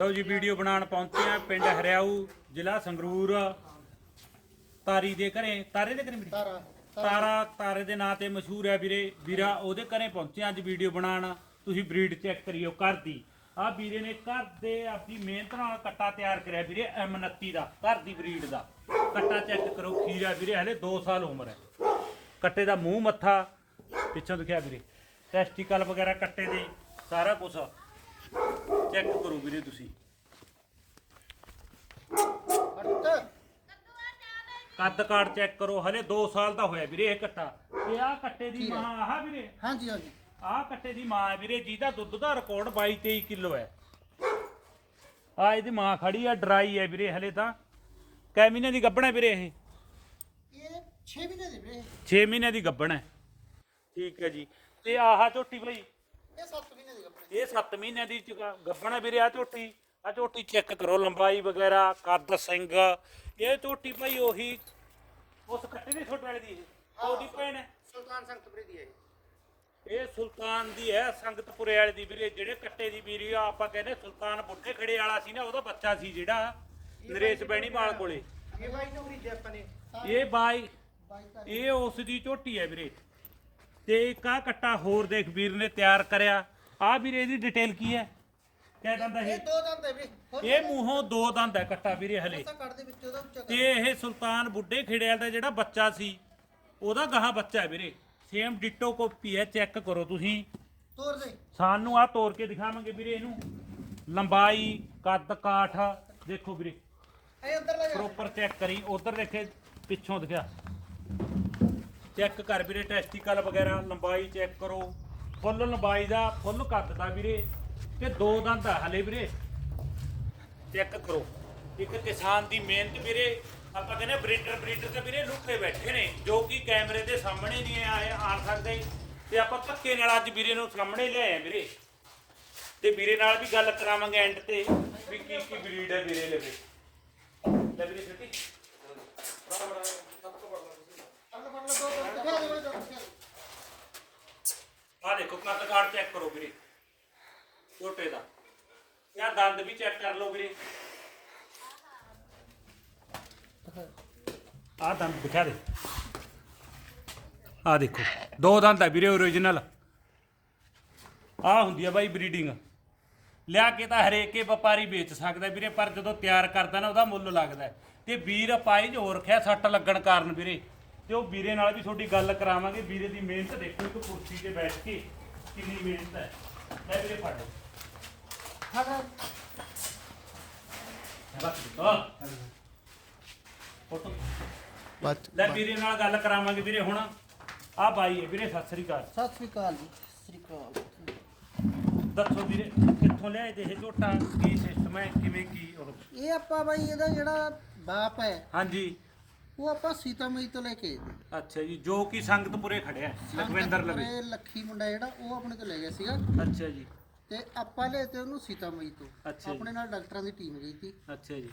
ਲਓ ਜੀ ਵੀਡੀਓ ਬਣਾਉਣ ਪਹੁੰਚੇ ਆ ਪਿੰਡ ਹਰਿਆਊ ਜ਼ਿਲ੍ਹਾ ਸੰਗਰੂਰ। ਤਾਰੀ ਦੇ ਘਰੇ ਤਾਰੇ ਦੇ ਘਰੇ ਤਾਰਾ ਤਾਰਾ। ਤਾਰੇ ਦੇ ਨਾਂ ਤੇ ਮਸ਼ਹੂਰ ਹੈ ਵੀਰੇ ਵੀਰਾ ਉਹਦੇ ਘਰੇ ਪਹੁੰਚੇ ਆ ਅੱਜ ਵੀਡੀਓ ਬਣਾਉਣ। ਤੁਸੀਂ ਬਰੀਡ ਚੈੱਕ ਕਰਿਓ ਘਰ ਦੀ। ਆ ਵੀਰੇ ਨੇ ਘਰ ਦੇ ਆਪਣੀ ਮਿਹਨਤ ਨਾਲ ਕੱਟਾ ਤਿਆਰ ਕਰਿਆ ਵੀਰੇ M29 ਦਾ ਘਰ ਦੀ ਬਰੀਡ ਦਾ। ਕੱਟਾ ਚੈੱਕ ਕਰੋ ਖੀਰਾ ਵੀਰੇ ਹਲੇ 2 ਸਾਲ ਉਮਰ ਹੈ। ਕੱਟੇ ਦਾ ਮੂੰਹ ਮੱਥਾ ਪਿੱਛੋਂ ਦਿਖਿਆ ਵੀਰੇ। ਟੈਸਟੀਕਲ ਵਗੈਰਾ ਕੱਟੇ ਦੇ ਸਾਰਾ ਕੁਝ ਚੈੱਕ ਕਰੋ ਵੀਰੇ ਤੁਸੀਂ। ਕੱਦ ਕਾਠ ਚੈੱਕ ਕਰੋ ਹਲੇ 2 ਸਾਲ ਦਾ ਹੋਇਆ ਵੀਰੇ ਇਹ ਕੱਟਾ। ਤੇ ਆਹ ਕੱਟੇ ਦੀ। ਮਾਂ ਆਹ ਵੀਰੇ। ਹਾਂਜੀ ਹਾਂਜੀ। ਆਹ ਕੱਟੇ ਦੀ ਮਾਂ ਹੈ ਵੀਰੇ ਜਿਹਦਾ ਦੁੱਧ ਦਾ ਰਿਕਾਰਡ 22 23 ਕਿਲੋ ਹੈ। ਆ ਇਹਦੀ ਮਾਂ ਖੜੀ ਆ ਡਰਾਈ ਹੈ ਵੀਰੇ ਹਲੇ ਤਾਂ। ਕੈ ਮਹੀਨੇ ਦੀ ਗੱਭਣ ਹੈ ਵੀਰੇ ਇਹ? ਇਹ 6 ਮਹੀਨੇ ਦੇ ਵੀਰੇ 6 ਮਹੀਨੇ ਦੀ ਗੱਭਣ ਹੈ। ਠੀਕ ਹੈ ਜੀ। ਤੇ ਆਹ ਝੋਟੀ ਭਈ ਇਹ 7 ਮਹੀਨੇ ਦੇ ਕੱਪੜੇ ਇਹ 7 ਮਹੀਨਿਆਂ ਦੀ ਚ- ਗੱਭਣ ਹੈ ਵੀਰੇ ਆ ਝੋਟੀ। ਆ ਝੋਟੀ ਚੈੱਕ ਕਰੋ ਲੰਬਾਈ ਵਗੈਰਾ ਕੱਦ ਸਿੰਘ ਇਹ ਝੋਟੀ ਭਾਈ ਉਹੀ ਉਸ ਕੱਟੇ ਦੀ ਛੋਟੇ ਵਾਲੇ ਦੀ ਇਹ। ਉਹਦੀ ਭੈਣ ਹੈ। ਸੁਲਤਾਨ ਸੰਗਤਪੁਰੇ ਦੀ ਹੈ ਇਹ। ਸੁਲਤਾਨ ਦੀ ਹੈ ਸੰਗਤਪੁਰੇ ਵਾਲੇ ਦੀ ਵੀਰੇ। ਜਿਹੜੇ ਕੱਟੇ ਦੀ ਵੀਰੀ ਆ ਆਪਾਂ ਕਹਿੰਦੇ ਸੁਲਤਾਨ ਬੁੱਢੇ ਖੜੇ ਵਾਲਾ ਸੀ ਨਾ ਉਹਦਾ ਬੱਚਾ ਸੀ ਜਿਹੜਾ ਨਰੇਸ਼ ਬੈਣੀ ਮਾਲ ਕੋਲੇ। ਇਹ ਬਾਈ ਨੂੰ। ਨੇ ਇਹ ਉਸ ਦੀ ਝੋਟੀ ਹੈ ਵੀਰੇ। ਤੇ ਇੱਕ ਆਹ ਕੱਟਾ ਹੋਰ ਦੇਖ ਵੀਰ ਨੇ ਤਿਆਰ ਕਰਿਆ। ਆ ਵੀਰੇ ਇਹਦੀ ਡਿਟੇਲ ਕੀ ਹੈ? ਕਹਿ ਦਿੰਦਾ ਇਹ? ਇਹ ਦੋ ਦੰਦ ਹੈ ਹੋਰ ਇਹ ਮੂੰਹੋਂ ਦੋ ਦੰਦ ਹੈ ਕੱਟਾ ਵੀਰੇ ਹਲੇ। ਤਾਂ ਕੱਢ ਦੇ ਵਿੱਚ ਉਹਦਾ ਉੱਚਾ ਤੇ ਇਹ ਸੁਲਤਾਨ ਬੁੱਢੇ ਖੇੜਿਆਲ ਦਾ ਜਿਹੜਾ ਬੱਚਾ ਸੀ ਉਹਦਾ ਗਾਹਾਂ ਬੱਚਾ ਹੈ ਵੀਰੇ। ਸੇਮ ਡਿਟੋ ਕਾਪੀ ਹੈ ਚੈੱਕ ਕਰੋ ਤੁਸੀਂ। ਤੋੜ ਦੇ। ਸਾਨੂੰ ਆ ਤੋੜ ਕੇ ਦਿਖਾਵਾਂਗੇ ਵੀਰੇ ਇਹਨੂੰ। ਲੰਬਾਈ ਕੱਦ ਕਾਠ ਦੇਖੋ ਵੀਰੇ। ਇਹ ਅੰਦਰ ਲੈ ਜਾ। ਪ੍ਰੋਪਰ ਚੈੱਕ ਕਰੀ। ਉਧਰ ਦੇਖੇ ਪਿੱਛੋਂ ਦਿਖਿਆ। ਚੈੱਕ ਕਰ ਵੀਰੇ ਟੈਸਟੀਕਲ ਵਗੈਰਾ, ਲੰਬਾਈ ਚੈੱਕ ਕਰੋ। ਫੁੱਲ ਲੰਬਾਈ ਦਾ ਫੁੱਲ ਕੱਦ ਦਾ ਵੀਰੇ, ਤੇ ਦੋ ਦੰਦ ਆ ਹਲੇ ਵੀਰੇ। ਚੈੱਕ ਕਰੋ। ਇੱਕ ਕਿਸਾਨ ਦੀ ਮਿਹਨਤ ਵੀਰੇ, ਆਪਾਂ ਕਹਿੰਦੇ ਬਰੀਡਰ ਬਰੀਡਰ ਤੇ ਵੀਰੇ ਲੁੱਕੇ ਬੈਠੇ ਨੇ, ਜੋ ਕਿ ਕੈਮਰੇ ਦੇ ਸਾਹਮਣੇ ਨਹੀਂ ਆਏ ਆ ਸਕਦੇ। ਤੇ ਆਪਾਂ ਧੱਕੇ ਨਾਲ ਅੱਜ ਵੀਰੇ ਨੂੰ ਸਾਹਮਣੇ ਲਿਆਏ ਵੀਰੇ। ਤੇ ਵੀਰੇ ਨਾਲ ਵੀ ਗੱਲ ਕਰਾਵਾਂਗੇ ਐਂਡ ਤੇ, ਵੀ ਕੀ ਕੀ ਬਰੀਡ ਹੈ ਵੀਰੇ ਲਵੇ ਲੈ ਵੀਰੇ ਛੱਡੀ ਅੰਦਰ ਫੜ ਲੈ ਦੋ ਦੰਦ ਦਿਖਾ ਦੇ ਵੀਰੇ ਦੋ ਦਿਖਾ ਦੇ। ਆ ਦੇਖੋ ਕੱਦ ਕਾਠ ਚੈੱਕ ਕਰੋ ਵੀਰੇ। ਛੋਟੇ ਦਾ। ਯਾ ਦੰਦ ਵੀ ਚੈੱਕ ਕਰ ਲਓ ਵੀਰੇ। ਆ ਦੰਦ ਦਿਖਾ ਦੇ। ਆ ਦੇਖੋ, ਦੋ ਦੰਦ ਹੈ ਵੀਰੇ ਓਰੀਜਨਲ ਆ ਹੁੰਦੀ ਆ ਬਾਈ ਬਰੀਡਿੰਗ ਲਿਆ ਕੇ ਤਾਂ ਹਰੇਕੇ ਵਪਾਰੀ ਵੇਚ ਸਕਦਾ ਵੀਰੇ, ਪਰ ਜਦੋਂ ਤਿਆਰ ਕਰਦਾ ਨਾ, ਉਹਦਾ ਮੁੱਲ ਲੱਗਦਾ ਤੇ ਵੀਰ ਪਾਈ ਜੋ ਰੱਖਿਆ ਸੱਟ ਲੱਗਣ ਕਾਰਨ ਵੀਰੇ। ਤੇ ਉਹ ਵੀਰੇ ਨਾਲ ਵੀ ਤੁਹਾਡੀ ਗੱਲ ਕਰਾਵਾਂਗੇ। ਵੀਰੇ ਦੀ ਮਿਹਨਤ ਦੇਖੋ ਇੱਕ ਕੁਰਸੀ ਤੇ ਬੈਠ ਕੇ ਕਿੰਨੀ ਮਿਹਨਤ ਹੈ। ਲੈ ਵੀਰੇ ਫੜ ਹਟ ਰੱਖ ਦਿੱਤਾ ਫੋਟੋ। ਬੱਚ ਲੈ ਵੀਰੇ ਨਾਲ ਗੱਲ ਕਰਾਵਾਂਗੇ ਵੀਰੇ ਹੁਣ। ਆ ਬਾਈ ਹੈ ਵੀਰੇ ਸਤਿ ਸ੍ਰੀ ਅਕਾਲ। ਸਤਿ ਸ੍ਰੀ ਅਕਾਲ ਜੀ ਸਤਿ ਸ੍ਰੀ ਅਕਾਲ। ਦੱਸੋ ਵੀਰੇ ਕਿੱਥੋਂ ਲਿਆਏ ਤੇ ਇਹ ਝੋਟਾ? ਕੀ ਸਿਸਟਮ ਹੈ? ਕਿਵੇਂ ਕੀ ਉਹ? ਇਹ ਆਪਾਂ ਬਾਈ ਇਹਦਾ ਜਿਹੜਾ ਬਾਪ ਹੈ। ਹਾਂਜੀ। ਉਹ ਆਪਾਂ ਸੀਤਾਮਈ ਤੋਂ ਲੈ ਕੇ ਆਏ। ਅੱਛਾ ਜੀ ਜੋ ਕਿ ਸੰਗਤਪੁਰੇ ਖੜਿਆ ਹੈ, ਲਖਵਿੰਦਰ ਲਵੇ। ਇਹ ਲੱਖੀ ਮੁੰਡਾ ਜਿਹੜਾ ਉਹ ਆਪਣੇ ਤੋਂ ਲੈ ਗਿਆ ਸੀਗਾ। ਅੱਛਾ ਜੀ। ਤੇ ਆਪਾਂ ਲੈ ਤੇ ਉਹਨੂੰ ਸੀਤਾਮਈ ਤੋਂ। ਅੱਛਾ ਜੀ। ਆਪਣੇ ਨਾਲ ਡਾਕਟਰਾਂ ਦੀ ਟੀਮ ਗਈ ਸੀ। ਅੱਛਾ ਜੀ।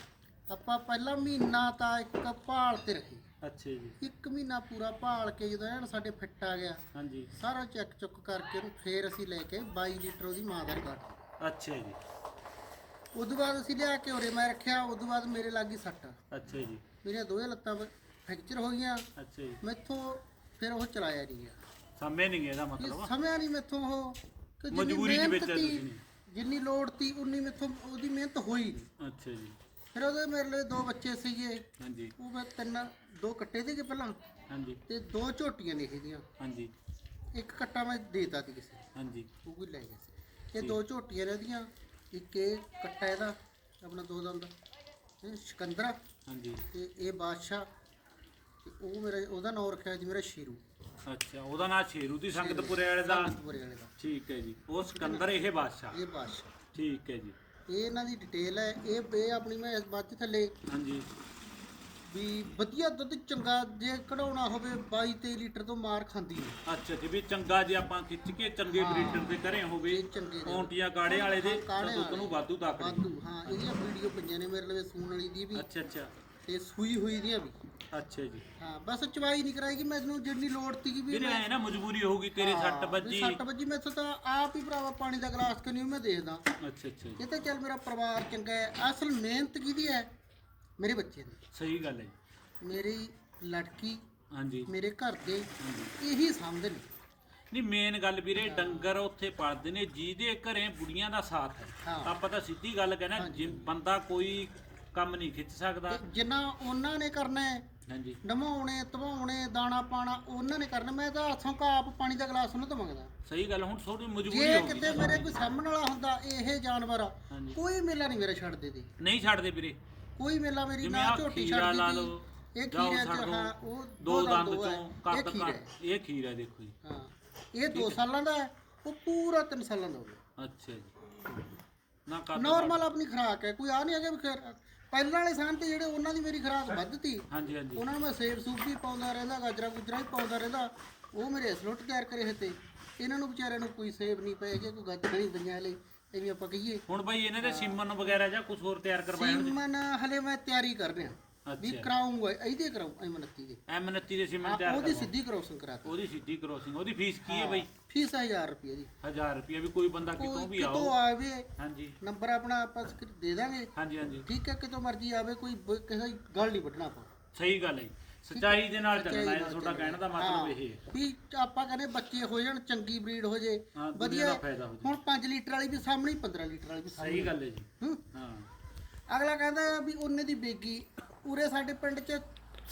ਆਪਾਂ ਪਹਿਲਾ ਮਹੀਨਾ ਤਾਂ ਇੱਕ ਭਾਲ ਤੇ ਰਹੇ। ਅੱਛਾ ਜੀ। ਇੱਕ ਮਹੀਨਾ ਪੂਰਾ ਭਾਲ ਕੇ ਜਦੋਂ ਐਨ ਸਾਡੇ ਫਿੱਟ ਆ ਗਿਆ ਹਾਂਜੀ। ਸਾਰਾ ਚੈੱਕ ਚੁੱਕ ਕਰਕੇ ਉਹਨੂੰ ਫੇਰ ਅਸੀਂ ਲੈ ਕੇ 22 ਲੀਟਰ ਉਹਦੀ ਮਾਂ ਦਾ ਕੱਟ ਅੱਛਾ ਜੀ। ਉਦੋਂ ਬਾਅਦ ਅਸੀਂ ਲਿਆ ਕੇ ਉਰੇ ਮੈਂ ਰੱਖਿਆ ਉਦੋਂ ਬਾਅਦ ਮੇਰੇ ਲੱਗੀ ਸੱਟ। ਅੱਛਾ ਜੀ। ਮੇਰੀਆਂ ਦੋਵੇਂ ਲੱਤਾਂ ਫ੍ਰੈਕਚਰ ਹੋ ਗਈਆਂ। ਅੱਛਾ ਜੀ। ਮੈਥੋਂ ਫਿਰ ਉਹ ਚਲਾਇਆ ਨਹੀਂ ਗਿਆ। ਸਮਝ ਨਹੀਂ ਗਿਆ ਇਹਦਾ ਇਹ ਮਤਲਬ। ਸਮਿਆ ਨਹੀਂ ਮੈਥੋਂ ਉਹ। ਕਿ ਜਿੰਨੀ ਮਜਬੂਰੀ ਮਿਹਨਤ ਵਿੱਚ ਤੁਸੀਂ ਨੇ। ਜਿੰਨੀ ਲੋੜ ਤੀ ਉਨੀ ਮੈਥੋਂ ਉਹਦੀ ਮਿਹਨਤ ਹੋਈ ਨਹੀਂ। ਅੱਛਾ ਜੀ। ਫਿਰ ਉਹਦੇ ਮੇਰੇ ਲਈ ਦੋ ਬੱਚੇ ਸੀਗੇ। ਹਾਂਜੀ। ਉਹ ਮੈਂ ਤਿੰਨ ਦੋ ਕੱਟੇ ਸੀਗੇ ਪਹਿਲਾਂ। ਹਾਂਜੀ। ਤੇ ਦੋ ਝੋਟੀਆਂ ਨੇ ਇਹਦੀਆਂ ਹਾਂਜੀ। ਇੱਕ ਕੱਟਾ ਮੈਂ ਦੇਤਾ ਸੀ ਕਿਸੇ ਨੂੰ, ਹਾਂਜੀ। ਉਹ ਵੀ ਲੈ ਗਿਆ ਸੀ। ਇਹ ਦੋ ਝੋਟੀਆਂ ਨੇ ਇਹਦੀਆਂ ਇੱਕ ਇਹ ਕੱਟਾ ਇਹਦਾ ਆਪਣਾ ਦੋ ਦੰਦ। ਇਹ ਸ਼ਿਕੰਦਰਾ ਹਾਂਜੀ। ਤੇ ਇਹ ਬਾਦਸ਼ਾਹ ਤੇ ਉਹ ਮੇਰਾ ਉਹਦਾ ਨਾਮ ਰੱਖਿਆ ਜੀ ਮੇਰਾ ਸ਼ੇਰੂ। ਅੱਛਾ ਉਹਦਾ ਨਾਂ ਸ਼ੇਰੂ ਦੀ ਸੰਗਤਪੁਰੇ ਵਾਲੇ ਦਾ? ਬੁਰੇ ਵਾਲੇ ਦਾ। ਠੀਕ ਹੈ ਜੀ। ਉਹ ਸਿਕੰਦਰ ਇਹ ਬਾਦਸ਼ਾਹ? ਇਹ ਬਾਦਸ਼ਾਹ। ਠੀਕ ਹੈ ਜੀ। ਇਹ ਇਹਨਾਂ ਦੀ ਡਿਟੇਲ ਹੈ। ਇਹ ਇਹ ਆਪਣੀ ਮੈਂ ਬਾਅਦ ਚ ਥੱਲੇ ਹਾਂਜੀ। ਵੀ ਵਧੀਆ ਦੁੱਧ ਚੰਗਾ ਜੇ ਕਢਾਉਣਾ ਹੋਵੇ 22 23 ਲੀਟਰ ਤੋਂ ਮਾਰ ਖਾਂਦੀ ਹੈ। ਅੱਛਾ ਜੀ ਵੀ ਚੰਗਾ ਜੇ ਆਪਾਂ ਖਿੱਚ ਕੇ ਚੰਗੇ ਹਾਂ। ਬਰੀਡਰ ਦੇ ਘਰੇ ਹੋਵੇ ਇਹ ਚੰਗੇ ਦੇ। ਔਂਟੀਆਂ ਕਾੜੇ ਵਾਲੇ ਦੇ ਕਾੜੇ ਤਾਂ ਦੁੱਧ ਨੂੰ। ਵਾਧੂ ਤਾਕਤ ਵਾਧੂ ਹਾਂ ਇਹਦੀਆਂ ਵੀਡੀਓ ਪਈਆਂ ਨੇ ਮੇਰੇ ਲਈ ਸੂਣ ਵਾਲੀ ਦੀ ਵੀ। ਅੱਛਾ ਅੱਛਾ। ਤੇ ਸੂਈ ਹੋਈ ਦੀਆਂ ਵੀ। ਅੱਛਾ ਜੀ। ਹਾਂ ਬਸ ਚਵਾਈ ਨਹੀਂ ਕਰਾਏਗੀ ਮੈਨੂੰ ਜਿੰਨੀ ਲੋੜ ਸੀਗੀ ਵੀ ਵੀਰੇ ਐ ਨਾ ਮਜਬੂਰੀ ਹੋਊਗੀ ਤੇਰੇ ਸੱਟ ਵੱਜੀ। ਸੱਟ ਵੱਜੀ ਮੈਥੋਂ ਤਾਂ ਆਪ ਹੀ ਭਰਾਵਾ ਪਾਣੀ ਦਾ ਗਲਾਸ ਕਿ ਨਹੀਂ ਮੈਂ ਦੇਖਦਾ। ਅੱਛਾ ਅੱਛਾ ਜੀ। ਇਹ ਤਾਂ ਚੱਲ ਮੇਰਾ ਪਰਿਵਾਰ ਚੰਗਾ ਹੈ। ਅਸਲ ਮਿਹਨਤ ਕਿਹਦੀ ਹੈ? ਮੇਰੇ ਬੱਚੇ ਦੀ ਸਹੀ ਗੱਲ ਹੈ ਜੀ। ਮੇਰੀ ਲੜਕੀ ਹਾਂਜੀ। ਮੇਰੇ ਘਰ ਦੇ ਇਹੀ ਸਮਝਦੇ ਨੇ। ਨਹੀਂ ਮੇਨ ਗੱਲ ਵੀਰੇ ਡੰਗਰ ਉੱਥੇ ਪਲਦੇ ਨੇ ਜਿਹਦੇ ਘਰੇ ਬੁੜੀਆਂ ਦਾ ਸਾਥ ਹੈ। ਹਾਂ। ਆਪਾਂ ਤਾਂ ਸਿੱਧੀ ਗੱਲ ਕਹਿਣਾ ਜੇ ਬੰਦਾ ਕੋਈ ਕੰਮ ਨਹੀਂ ਖਿੱਚ ਸਕਦਾ। ਤੇ ਜਿੰਨਾ ਉਹਨਾਂ ਨੇ ਕਰਨਾ ਹੈ ਹਾਂਜੀ। ਨਮਾਉਣੇ ਧਵਾਉਣੇ ਦਾਣਾ ਪਾਣਾ ਉਹਨਾਂ ਨੇ ਕਰਨਾ। ਮੈਂ ਤਾਂ ਹੱਥੋਂ ਕਾ ਆਪ ਪਾਣੀ ਦਾ ਗਲਾਸ ਉਹਨਾਂ ਤੋਂ ਮੰਗਦਾ ਸਹੀ ਗੱਲ ਹੁਣ ਥੋੜੀ ਮਜਬੂਰੀ ਜੇ ਹੋ ਗਈ ਕਿਤੇ ਮੇਰੇ ਕੋਈ ਸਾਹਮਣ ਵਾਲਾ ਹੁੰਦਾ ਇਹ ਜਾਨਵਰ ਹਾਂਜੀ। ਕੋਈ ਮੇਲਾ ਨਹੀਂ ਮੇਰਾ ਛੱਡਦੇ ਤੇ। ਨਹੀਂ ਛੱਡਦੇ ਵੀਰੇ। ਕੋਈ ਮੇਲਾ ਮੇਰੀ ਜਿਵੇਂ ਨਾ ਆਹ ਝੋਟੀ ਖੀਰਾ ਲਾ ਲਓ ਇਹ ਜਾਂ ਉਹ ਖੀਰੇ ਛੱਡ ਚ ਦਿਓ। ਹਾਂ ਉਹ ਦੋ ਦੰਦ ਦੋ ਹੈ। ਚੋਂ ਇਹ ਕੱਦ ਖੀਰਾ। ਇਹ ਦੇਖੋ ਜੀ ਹਾਂ ਇਹ 2 ਸਾਲਾਂ ਦਾ ਹੈ ਉਹ ਪੂਰਾ 3 ਸਾਲਾਂ ਦਾ ਹੋ ਗਿਆ ਅੱਛਾ ਜੀ ਨਾ ਕੱਦ ਨਾਰਮਲ ਆਪਣੀ ਖੁਰਾਕ ਹੈ ਕੋਈ ਆ ਨਹੀਂ ਹੈਗਾ ਵੀ ਖੈਰ ਪਹਿਲਾਂ ਵਾਲੇ ਸਾਨ ਤੇ ਜਿਹੜੇ ਉਹਨਾਂ ਦੀ ਮੇਰੀ ਖੁਰਾਕ ਵੱਧ ਤੀ ਹਾਂਜੀ ਹਾਂਜੀ ਉਹਨਾਂ ਨੂੰ ਮੈਂ ਸੇਬ ਸੂਪ ਵੀ ਪਾਉਂਦਾ ਰਹਿੰਦਾ ਗਾਜਰਾ ਗੁਜਰਾ ਵੀ ਪਾਉਂਦਾ ਰਹਿੰਦਾ ਉਹ ਮੇਰੇ ਸਲੋਟ ਤਿਆਰ ਕਰੇ ਹੋਏ ਤੇ ਇਹਨਾਂ ਨੂੰ ਵਿਚਾਰਿਆਂ ਨੂੰ ਕੋਈ ਸੇਬ ਨਹੀਂ ਪਏਗੇ ਕੋਈ ਗਾਜਰ ਨਹੀਂ ਪਈਆਂ ਹਲੇ ਐਵੇਂ ਆਪਾਂ ਕਹੀਏ। ਹੁਣ ਬਈ ਇਹਨਾਂ ਦੇ ਸਿਮਨ ਵਗੈਰਾ ਜਾਂ ਕੁਝ ਹੋਰ ਤਿਆਰ ਕਰਵਾਇਆ ਸੀਮਨ ਹਲੇ ਮੈਂ ਤਿਆਰੀ ਕਰ ਰਿਹਾ। ਵੀ ਕਰਾਉਂਗਾ ਇਹਦੇ ਕਰਾਉਂ ਐਮਨਤੀ ਦੇ। ਐਮ 29 ਦੇ ਸਿਮਨ ਤਿਆਰ ਉਹਦੀ ਕਰਵਾਓ ਸਿੱਧੀ ਕਰਾਉਸਨ ਕਰਾਤਾ ਉਹਦੀ ਸਿੱਧੀ ਕ੍ਰੋਸਿੰਗ ਉਹਦੀ ਫੀਸ ਕੀ ਹੈ ਬਈ? ਫੀਸ 1000 ਰੁਪਏ ਦੀ 1000 ਰੁਪਏ ਵੀ ਕੋਈ ਬੰਦਾ ਕਿਤੋਂ ਕੋਈ ਵੀ ਕਿਤੋਂ ਆਓ। ਆਵੇ ਹਾਂਜੀ। ਨੰਬਰ ਆਪਣਾ ਆਪਾਂ ਸਕਰ- ਦੇ ਦਾਂਗੇ। ਹਾਂਜੀ ਹਾਂਜੀ। ਠੀਕ ਹੈ ਕਿਤੋਂ ਮਰਜ਼ੀ ਆਵੇ ਕੋਈ ਬ- ਕਿਸੇ ਦੀ ਗੱਲ ਨਹੀਂ ਵੱਢਣਾ ਆਪਾਂ। ਸਹੀ ਗੱਲ ਹੈ ਜੀ। ਸੱਚਾਈ ਦੇ ਨਾਲ ਚੱਲਣਾ ਹੈ ਤੁਹਾਡਾ ਕਹਿਣ ਦਾ ਮਤਲਬ ਇਹ ਹੈ। ਵੀ ਆਪਾਂ ਕਹਿੰਦੇ ਬੱਚੇ ਹੋ ਜਾਣ ਚੰਗੀ ਬਰੀਡ ਹੋ ਜੇ ਹਾਂ ਦੁਨੀਆ ਵਧੀਆ ਦਾ ਫਾਇਦਾ ਹੋ ਜਾਏ ਹੁਣ 5 ਲੀਟਰ ਵਾਲੀ ਵੀ ਸਾਹਮਣੇ 15 ਲੀਟਰ ਵਾਲੀ ਵੀ ਸਾਹਮਣੇ। ਸਹੀ ਗੱਲ ਹੈ ਜੀ। ਹੂੰ। ਹਾਂ। ਅਗਲਾ ਕਹਿੰਦਾ ਵੀ ਉਹਨੇ ਦੀ ਬੇਗੀ ਉਰੇ ਸਾਡੇ ਪਿੰਡ 'ਚ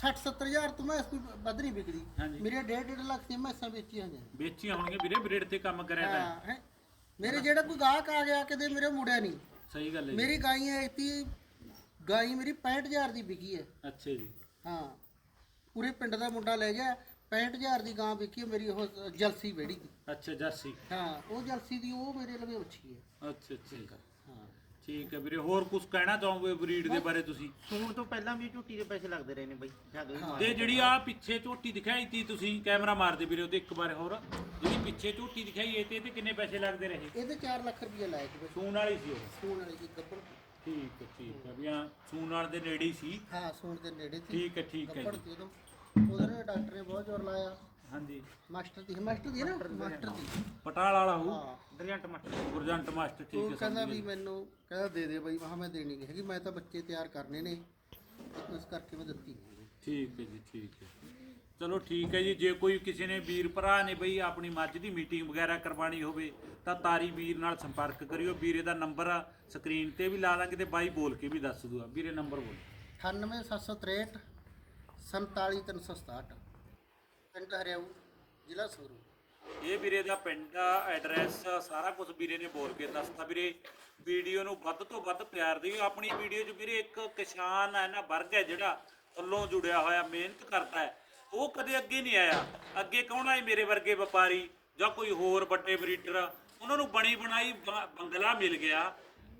60 70 ਹਜ਼ਾਰ ਤੋਂ ਮੈਂ ਕੋਈ ਵੱਧ ਨਹੀਂ ਵਿਕਦੀ। ਹਾਂਜੀ। ਮੇਰੇ 1.5 1.5 ਲੱਖ ਦੀਆਂ ਮੈਸਾਂ ਵੇਚੀਆਂ ਹੋਈਆਂ। ਵੇਚੀਆਂ ਹੋਣਗੀਆਂ ਵੀਰੇ ਬ੍ਰੇਡ ਤੇ ਕੰਮ ਕਰਿਆ ਤਾਂ। ਹਾਂ ਹੈਂ। ਮੇਰੇ ਜਿਹੜਾ ਕੋਈ ਗਾਹਕ ਆ ਗਿਆ ਕਿਤੇ ਮੇਰੇ ਮੁੜਿਆ ਨਹੀਂ। ਸਹੀ ਗੱਲ ਹੈ ਜੀ। ਮੇਰੀ ਗਾਈਆਂ ਇਤੀ ਗਾਈ ਮੇਰੀ 65000 ਦੀ ਵਿਕੀ ਹੈ। ਅੱਛਾ ਜੀ। ਹਾਂ। ਪੂਰੇ ਪਿੰਡ ਦਾ ਮੁੰਡਾ ਲੈ ਗਿਆ 65000 ਦੀ ਗਾਂ ਵਿਕੀ ਮੇਰੀ ਉਹ ਜਲਸੀ ਵੇੜੀ ਦੀ। ਅੱਛਾ ਜਰਸੀ। ਹਾਂ ਉਹ ਜਲਸੀ ਦੀ ਉਹ ਮੇਰੇ ਲਵੇ ਉੱਚੀ ਹੈ। ਅੱਛਾ ਅੱਛਾ। ਹਾਂ। ਠੀਕ ਹੈ ਵੀਰੇ ਹੋਰ ਕੁਝ ਕਹਿਣਾ ਚਾਹੋਗੇ ਬਰੀਡ ਦੇ ਬਾਰੇ ਤੁਸੀਂ? ਸੂਣ ਤੋਂ ਪਹਿਲਾਂ ਵੀ ਝੂਟੀ ਦੇ ਪੈਸੇ ਲੱਗਦੇ ਰਹੇ ਨੇ ਬਾਈ ਜਦੋਂ ਵੀ ਮਾਰ ਤੇ ਜਿਹੜੀ ਆ ਪਿੱਛੇ ਝੋਟੀ ਦਿਖਾਈ ਤੀ ਤੁਸੀਂ ਕੈਮਰਾ ਮਾਰਦੇ ਵੀਰੇ ਉਹਦੇ ਇੱਕ ਵਾਰ ਹੋਰ। ਜਿਹੜੀ ਪਿੱਛੇ ਝੋਟੀ ਦਿਖਾਈ ਇਹ ਤੇ ਇਹਦੇ ਕਿੰਨੇ ਪੈਸੇ ਲੱਗਦੇ ਰਹੇ? ਇਹਦੇ 4 ਲੱਖ ਰੁਪਏ ਲਾਇਆ ਸੀ ਸੂਣ ਵਾਲੀ ਸੀ ਉਹ। ਸੂਣ ਵਾਲੀ ਦੀ ਗੱਪੜ ਠੀਕ ਹੈ ਠੀਕ ਹੈ। ਵੀ ਆ ਸੂਣ ਵਾਲ ਦੇ ਨੇੜੇ ਹੀ ਸੀ। ਹਾਂ ਸੂਣ ਦੇ ਨੇੜੇ ਸੀ। ਠੀਕ ਹੈ ਠੀਕ ਹੈ ਗੱਪੜ ਜੀ। ਸੀ ਉਦੋਂ ਉਹਦੇ ਡਾਕਟਰ ਨੇ ਬਹੁਤ ਜ਼ੋਰ ਲਾਇਆ। ਹਾਂਜੀ। ਮਾਸਟਰ ਦੀ ਮਾਸਟਰ ਦੀ ਹੈ ਨਾ? ਮਾਸਟਰ ਦੀ ਪਟਾਲ ਵਾਲਾ ਹੂ। ਹਾਂ ਮੱਟ ਗੁਰਜੰਟ ਮਾਸਟਰ ਠੀਕ ਉਹ ਹੈ ਕਹਿੰਦਾ ਵੀ। ਮੈਨੂੰ ਕਹਿੰਦਾ ਦੇ ਦੇ ਬਾਈ। ਮਹਾ ਮੈਂ ਦੇਣੀ ਨਹੀਂ ਹੈਗੀ। ਮੈਂ ਤਾਂ ਬੱਚੇ ਤਿਆਰ ਕਰਨੇ ਨੇ। ਇਸ ਕਰਕੇ ਮੈਂ ਦਿੱਤੀ। ਨਹੀਂ ਠੀਕ ਹੈ ਜੀ ਠੀਕ ਹੈ। ਚਲੋ ਠੀਕ ਹੈ ਜੀ ਜੇ ਕੋਈ ਕਿਸੇ ਨੇ ਵੀਰ ਭਰਾ ਨੇ ਬਈ ਆਪਣੀ ਮੱਝ ਦੀ ਮੀਟਿੰਗ ਵਗੈਰਾ ਕਰਵਾਣੀ ਹੋਵੇ ਤਾਂ ਤਾਰੀ ਵੀਰ ਨਾਲ ਸੰਪਰਕ ਕਰਿਓ। ਵੀਰੇ ਦਾ ਨੰਬਰ ਸਕਰੀਨ ਤੇ ਵੀ ਲਾ ਦਾਂਗੇ ਤੇ ਬਾਈ ਬੋਲ ਕੇ ਵੀ ਦੱਸ ਦੂਗਾ। ਵੀਰੇ ਨੰਬਰ ਬੋਲ। 98763 47367 ਪਿੰਡ ਹਰਿਆਊ ਜ਼ਿਲ੍ਹਾ ਇਹ ਵੀਰੇ ਦਾ ਪਿੰਡ ਦਾ ਐਡਰੈਸ ਸਾਰਾ ਕੁਝ ਵੀਰੇ ਨੇ ਬੋਲ ਕੇ ਦੱਸਤਾ ਵੀਰੇ। ਵੀਡੀਓ ਨੂੰ ਵੱਧ ਤੋਂ ਵੱਧ ਪਿਆਰ ਦਿਓ। ਆਪਣੀ ਵੀਡੀਓ 'ਚ ਵੀਰੇ ਇੱਕ ਕਿਸਾਨ ਹੈ ਨਾ ਵਰਗ ਹੈ ਜਿਹੜਾ ਥੱਲੋਂ ਜੁੜਿਆ ਹੋਇਆ ਮਿਹਨਤ ਕਰਦਾ ਹੈ। ਉਹ ਕਦੇ ਅੱਗੇ ਨਹੀਂ ਆਇਆ। ਅੱਗੇ ਕੌਣ ਆਏ ਮੇਰੇ ਵਰਗੇ ਵਪਾਰੀ ਜਾਂ ਕੋਈ ਹੋਰ ਵੱਡੇ ਬਰੀਡਰ ਉਹਨਾਂ ਨੂੰ ਬਣੀ ਬਣਾਈ ਬੰਗਲਾ ਮਿਲ ਗਿਆ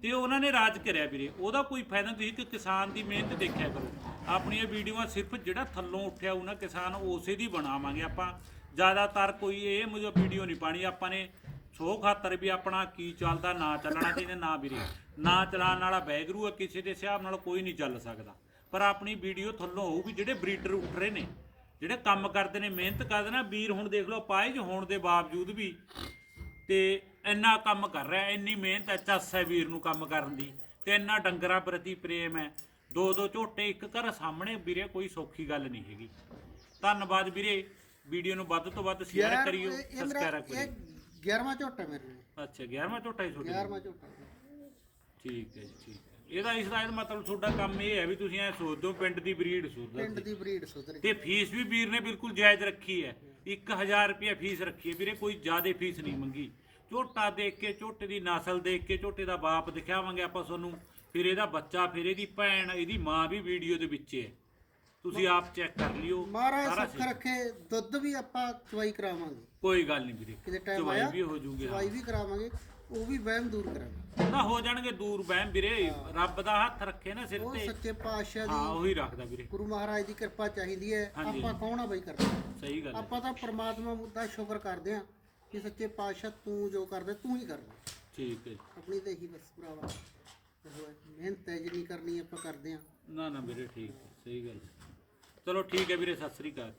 ਤੇ ਉਹਨਾਂ ਨੇ ਰਾਜ ਕਰਿਆ ਵੀਰੇ। ਉਹਦਾ ਕੋਈ ਫਾਇਦਾ ਤੁਸੀਂ ਕਿ ਕਿਸਾਨ ਦੀ ਮਿਹਨਤ ਦੇਖਿਆ ਕਰੋ। ਆਪਣੀਆਂ ਵੀਡੀਓਆਂ ਸਿਰਫ ਜਿਹੜਾ ਥੱਲੋਂ ਉੱਠਿਆ ਉਹਨਾਂ ਕਿਸਾਨ ਉਸੇ ਦੀ ਬਣਾਵਾਂਗੇ ਆਪਾਂ। ਜ਼ਿਆਦਾਤਰ ਕੋਈ ਇਹ ਮੁਝੇ ਵੀਡੀਓ ਨਹੀਂ ਪਾਣੀ। ਆਪਾਂ ਨੇ ਸੋ ਖਾਤਰ ਵੀ ਆਪਣਾ ਕੀ ਚੱਲਦਾ, ਨਾ ਚੱਲਣਾ ਚਾਹੀਦਾ ਨਾ ਵੀਰੇ। ਨਾ ਚਲਾਉਣ ਵਾਲਾ ਬੈਗਰੂ ਹੈ ਕਿਸੇ ਦੇ ਹਿਸਾਬ ਨਾਲ ਕੋਈ ਨਹੀਂ ਚੱਲ ਸਕਦਾ। ਪਰ ਆਪਣੀ ਵੀਡੀਓ ਥੱਲੋਂ ਹੋਊਗੀ ਜਿਹੜੇ ਬਰੀਡਰ ਉੱਠ ਰਹੇ ਨੇ। ਜਿਹੜੇ ਕੰਮ ਕਰਦੇ ਨੇ ਮਿਹਨਤ ਕਰਦੇ ਨੇ ਵੀਰ ਹੁਣ ਦੇਖ ਲਓ ਪਾਇਜ ਹੋਣ ਦੇ ਬਾਵਜੂਦ ਵੀ ਤੇ ਇੰਨਾ ਕੰਮ ਕਰ ਰਿਹਾ ਇੰਨੀ ਮਿਹਨਤ ਹੈ ਚੱਸ ਹੈ ਵੀਰ ਨੂੰ ਕੰਮ ਕਰਨ ਦੀ ਤੇ ਇੰਨਾ ਡੰਗਰਾਂ ਪ੍ਰਤੀ ਪ੍ਰੇਮ ਹੈ। ਦੋ ਦੋ ਝੋਟੇ ਇੱਕ ਘਰ ਸਾਹਮਣੇ ਵੀਰੇ ਕੋਈ ਸੌਖੀ ਗੱਲ ਨਹੀਂ ਹੈਗੀ। ਧੰਨਵਾਦ ਵੀਰੇ ਵੀਡੀਓ ਨੂੰ ਵੱਧ ਤੋਂ ਵੱਧ ਸ਼ੇਅਰ ਕਰਿਓ ਸਬਸਕ੍ਰਾਈਬ ਕਰਿਓ। 11ਵਾਂ ਝੋਟਾ ਮੇਰੇ ਅੱਛਾ 11ਵਾਂ ਝੋਟਾ ਹੀ ਤੁਹਾਡਾ 11ਵਾਂ ਝੋਟਾ। ਠੀਕ ਹੈ ਜੀ ਠੀਕ ਇਹਦਾ ਇਸ ਦਾ ਇਹਦਾ ਮਤਲਬ ਤੁਹਾਡਾ ਕੰਮ ਇਹ ਹੈ ਵੀ ਤੁਸੀਂ ਐ ਸੋਚਦੇ ਹੋ ਪਿੰਡ ਦੀ ਬਰੀਡ ਪਿੰਡ ਦੀ ਬਰੀਡ ਸੁਧਰ ਤੇ ਫੀਸ ਵੀ ਵੀਰ ਨੇ ਬਿਲਕੁਲ ਜਾਇਜ਼ ਰੱਖੀ ਹੈ। 1000 ਰੁਪਏ ਫੀਸ ਰੱਖੀ ਹੈ। ਵੀਰੇ ਕੋਈ ਜ਼ਿਆਦਾ ਫੀਸ ਨਹੀਂ ਮੰਗੀ। ਝੋਟਾ ਦੇਖ ਕੇ ਝੋਟੇ ਦੀ ਨਸਲ ਦੇਖ ਕੇ ਝੋਟੇ ਦਾ ਬਾਪ ਦਿਖਾਵਾਂਗੇ ਆਪਾਂ ਤੁਹਾਨੂੰ। ਫਿਰ ਇਹਦਾ ਬੱਚਾ ਫਿਰ ਇਹਦੀ ਭੈਣ ਇਹਦੀ ਮਾਂ ਵੀ ਵੀਡੀਓ ਦੇ ਵਿੱਚ ਹੈ। ਤੁਸੀਂ ਆਪ ਚੈੱਕ ਕਰ ਲਿਓ। ਮਹਾਰਾਜ ਸਾਰਾ ਸੁੱਖ ਰੱਖੇ ਦੁੱਧ ਵੀ ਆਪਾਂ ਚਵਾਈ ਕਰਾਵਾਂਗੇ। ਕੋਈ ਗੱਲ ਨਹੀਂ ਵੀਰੇ। ਕਿਤੇ ਟਾਈਮ ਚਵਾਈ ਆਇਆ? ਵੀ ਹੋ ਜੂਗੀ ਚਵਾਈ ਵੀ ਕਰਾਵਾਂਗੇ। ਉਹ ਵੀ ਵਹਿਮ ਦੂਰ ਕਰਾਂਗੇ। ਤਾਂ ਹੋ ਜਾਣਗੇ ਦੂਰ ਬਹਿਮ ਵੀਰੇ ਰੱਬ ਦਾ ਹੱਥ ਰੱਖੇ ਨਾ ਸਿਰ ਉਹ ਤੇ। ਸੱਚੇ ਪਾਤਸ਼ਾਹ ਹਾਂ ਦੀ ਉਹੀ ਰੱਖਦਾ ਵੀਰੇ। ਗੁਰੂ ਮਹਾਰਾਜ ਦੀ ਕਿਰਪਾ ਚਾਹੀਦੀ ਹੈ। ਹਾਂਜੀ। ਆਪਾਂ ਕੌਣ ਆ ਬਈ ਕਰਨਾ ਸਹੀ ਗੱਲ ਹੈ। ਆਪਾਂ ਤਾਂ ਪ੍ਰਮਾਤਮਾ ਦਾ ਸ਼ੁਕਰ ਕਰਦੇ ਆ ਕਿ ਸੱਚੇ ਪਾਤਸ਼ਾਹ ਤੂੰ ਜੋ ਕਰਦਾ ਤੂੰ ਹੀ ਕਰਨਾ ਠੀਕ ਹੈ ਜੀ। ਆਪਣੀ ਤਾਂ ਇਹੀ ਬਸ ਭਰਾਵਾ। ਉਹ ਹੈ, ਮਿਹਨਤ ਹੈ ਜਿੰਨੀ ਕਰਨੀ ਆਪਾਂ ਕਰਦੇ ਆ ਨਾ ਨਾ ਵੀਰੇ ਠੀਕ ਹੈ ਸਹੀ ਗੱਲ ਚਲੋ ਠੀਕ ਹੈ ਵੀਰੇ ਸਤਿ ਸ੍ਰੀ ਅਕਾਲ।